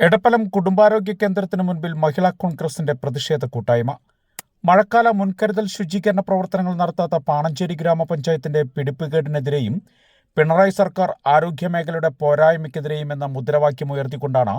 എടപ്പലം കുടുംബാരോഗ്യ കേന്ദ്രത്തിന് മുൻപിൽ മഹിളാ കോൺഗ്രസിന്റെ പ്രതിഷേധ കൂട്ടായ്മ. മഴക്കാല മുൻകരുതൽ ശുചീകരണ പ്രവർത്തനങ്ങൾ നടത്താത്ത പാണഞ്ചേരി ഗ്രാമപഞ്ചായത്തിന്റെ പിടിപ്പുകേടിനെതിരെയും പിണറായി സർക്കാർ ആരോഗ്യമേഖലയുടെ പോരായ്മയ്ക്കെതിരെയും എന്ന മുദ്രാവാക്യം ഉയർത്തിക്കൊണ്ടാണ്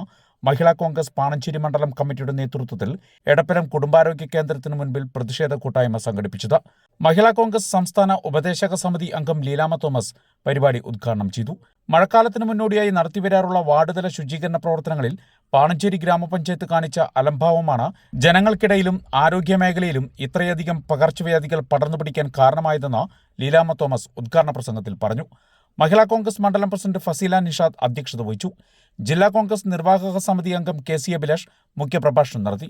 മഹിളാ കോൺഗ്രസ് പാണഞ്ചേരി മണ്ഡലം കമ്മിറ്റിയുടെ നേതൃത്വത്തിൽ എടപ്പനം കുടുംബാരോഗ്യ കേന്ദ്രത്തിന് മുൻപിൽ പ്രതിഷേധ കൂട്ടായ്മ സംഘടിപ്പിച്ചത്. മഹിളാ കോൺഗ്രസ് സംസ്ഥാന ഉപദേശക സമിതി അംഗം ലീലാമ തോമസ് പരിപാടി ഉദ്ഘാടനം ചെയ്തു. മഴക്കാലത്തിന് മുന്നോടിയായി നടത്തിവരാറുള്ള വാർഡുതല ശുചീകരണ പ്രവർത്തനങ്ങളിൽ പാണഞ്ചേരി ഗ്രാമപഞ്ചായത്ത് കാണിച്ച അലംഭാവമാണ് ജനങ്ങൾക്കിടയിലും ആരോഗ്യമേഖലയിലും ഇത്രയധികം പകർച്ചവ്യാധികൾ പടർന്നുപിടിക്കാൻ കാരണമായതെന്ന് ലീലാമ തോമസ് ഉദ്ഘാടന പ്രസംഗത്തിൽ പറഞ്ഞു. മഹിളാ കോൺഗ്രസ് മണ്ഡലം പ്രസിഡന്റ് ഫസീല നിഷാദ് അധ്യക്ഷത വഹിച്ചു. ജില്ലാ കോൺഗ്രസ് നിർവാഹക സമിതി അംഗം കെ സി അഭിലാഷ് മുഖ്യപ്രഭാഷണം നടത്തി.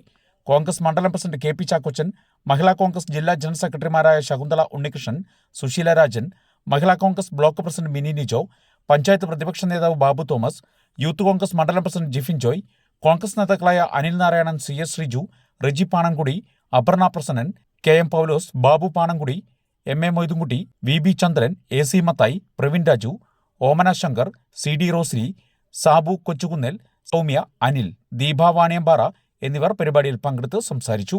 കോൺഗ്രസ് മണ്ഡലം president K P Chackochan Mahila Congress ജില്ലാ ജനറൽ സെക്രട്ടറിമാരായ ശകുന്തള ഉണ്ണികൃഷ്ണൻ സുശീല രാജൻ മഹിളാ കോൺഗ്രസ് ബ്ലോക്ക് പ്രസിഡന്റ് മിനി നിജോ പഞ്ചായത്ത് പ്രതിപക്ഷ നേതാവ് ബാബു തോമസ് യൂത്ത് കോൺഗ്രസ് മണ്ഡലം പ്രസിഡന്റ് ജിഫിൻ ജോയ് കോൺഗ്രസ് നേതാക്കളായ Anil Narayanan C S Sreeju Riji Panankudi Aparna Prasannan K M Paulose Babu Panankudi M A Moithumkutty V B Chandran A C Mathai Praveen Raju Omana Shankar C D Rosly Sabu Kochukunnel Soumya Anil Deepa Vaniyampara എന്നിവർ പരിപാടിയിൽ പങ്കെടുത്ത് സംസാരിച്ചു.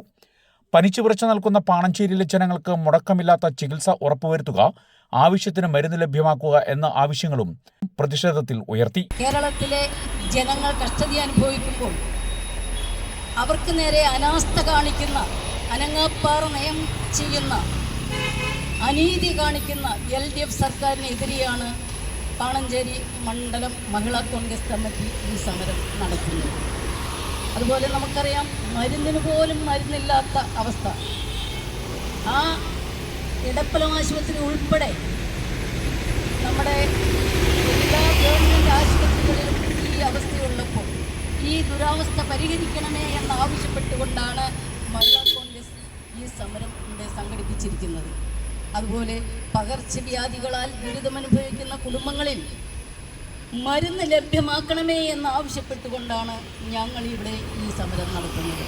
പനിച്ചു വിറച്ചു നിൽക്കുന്ന പാണഞ്ചേരിയിലെ ജനങ്ങൾക്ക് മുടക്കമില്ലാത്ത ചികിത്സ ഉറപ്പുവരുത്തുക ആവശ്യത്തിന് മരുന്ന് ലഭ്യമാക്കുക എന്ന ആവശ്യങ്ങളും പ്രതിഷേധത്തിൽ ഉയർത്തി. കേരളത്തിലെ ജനങ്ങൾ കഷ്ടത അനുഭവിക്കുമ്പോൾ അവർക്ക് നേരെ അനാസ്ഥ കാണിക്കുന്ന അനങ്ങാപ്പാറ നയം ചെയ്യുന്ന അനീതി കാണിക്കുന്ന എൽ ഡി എഫ് സർക്കാരിനെതിരെയാണ് പാണഞ്ചേരി മണ്ഡലം മഹിളാ കോൺഗ്രസ് കമ്മിറ്റി ഈ സമരം നടത്തുന്നത്. അതുപോലെ നമുക്കറിയാം മരുന്നിന് പോലും മരുന്നില്ലാത്ത അവസ്ഥ. ആ ഇടപ്പലം ആശുപത്രി ഉൾപ്പെടെ നമ്മുടെ എല്ലാ ഗവൺമെന്റ് ആശുപത്രികളിലും ഈ അവസ്ഥയുള്ളപ്പോൾ ഈ ദുരാവസ്ഥ പരിഹരിക്കണമേ എന്നാവശ്യപ്പെട്ടുകൊണ്ടാണ് മഹിളാ കോൺഗ്രസ് ഈ സമരം ഇവിടെ സംഘടിപ്പിച്ചിരിക്കുന്നത്. അതുപോലെ പകർച്ചവ്യാധികളാൽ ദുരിതമനുഭവിക്കുന്ന കുടുംബങ്ങളിൽ മരുന്ന് ലഭ്യമാക്കണമേ എന്നാവശ്യപ്പെട്ടുകൊണ്ടാണ് ഞങ്ങൾ ഇവിടെ ഈ സമരം നടത്തുന്നത്.